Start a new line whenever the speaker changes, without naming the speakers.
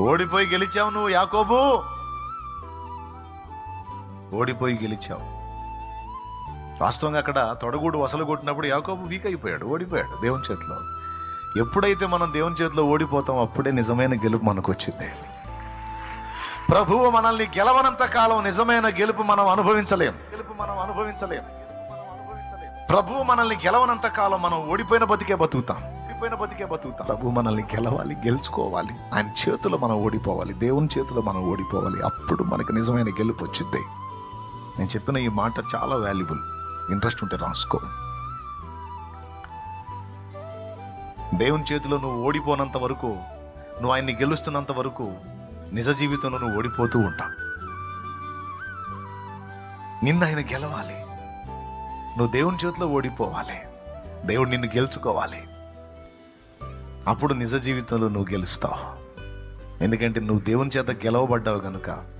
ఓడిపోయి గెలిచావు నువ్వు యాకోబు. ఓడిపోయి గెలిచావు. వాస్తవంగా అక్కడ తొడగూడు వసలు కొట్టినప్పుడు యాకోబు వీక్ అయిపోయాడు ఓడిపోయాడు దేవుని చేతిలో. ఎప్పుడైతే మనం దేవుని చేతిలో ఓడిపోతాం అప్పుడే నిజమైన గెలుపు మనకు వచ్చింది ప్రభువు మనల్ని గెలవనంత కాలం నిజమైన గెలుపు మనం అనుభవించలేం. గెలుపు మనం అనుభవించలేం. ప్రభువు మనల్ని గెలవనంత కాలం మనం ఓడిపోయిన బతికే బతుకుతాం. ఓడిపోయిన బతికే బతుకుతాం. ప్రభు మనల్ని గెలవాలి గెలుచుకోవాలి. ఆయన చేతిలో మనం ఓడిపోవాలి దేవుని చేతిలో మనం ఓడిపోవాలి. అప్పుడు మనకు నిజమైన గెలుపు వచ్చింది నేను చెప్పిన ఈ మాట చాలా వాల్యుబుల్ ఇంట్రెస్ట్ ఉంటే రాసుకో. దేవుని చేతిలో నువ్వు ఓడిపోనంత వరకు నువ్వు ఆయన్ని గెలుస్తున్నంత వరకు నిజ జీవితంలో నువ్వు ఓడిపోతూ ఉంటావు. నిన్న ఆయన గెలవాలి. నువ్వు దేవుని చేతిలో ఓడిపోవాలి. దేవుడు నిన్ను గెలుచుకోవాలి. అప్పుడు నిజ జీవితంలో నువ్వు గెలుస్తావు. ఎందుకంటే నువ్వు దేవుని చేత గెలవబడ్డావు కనుక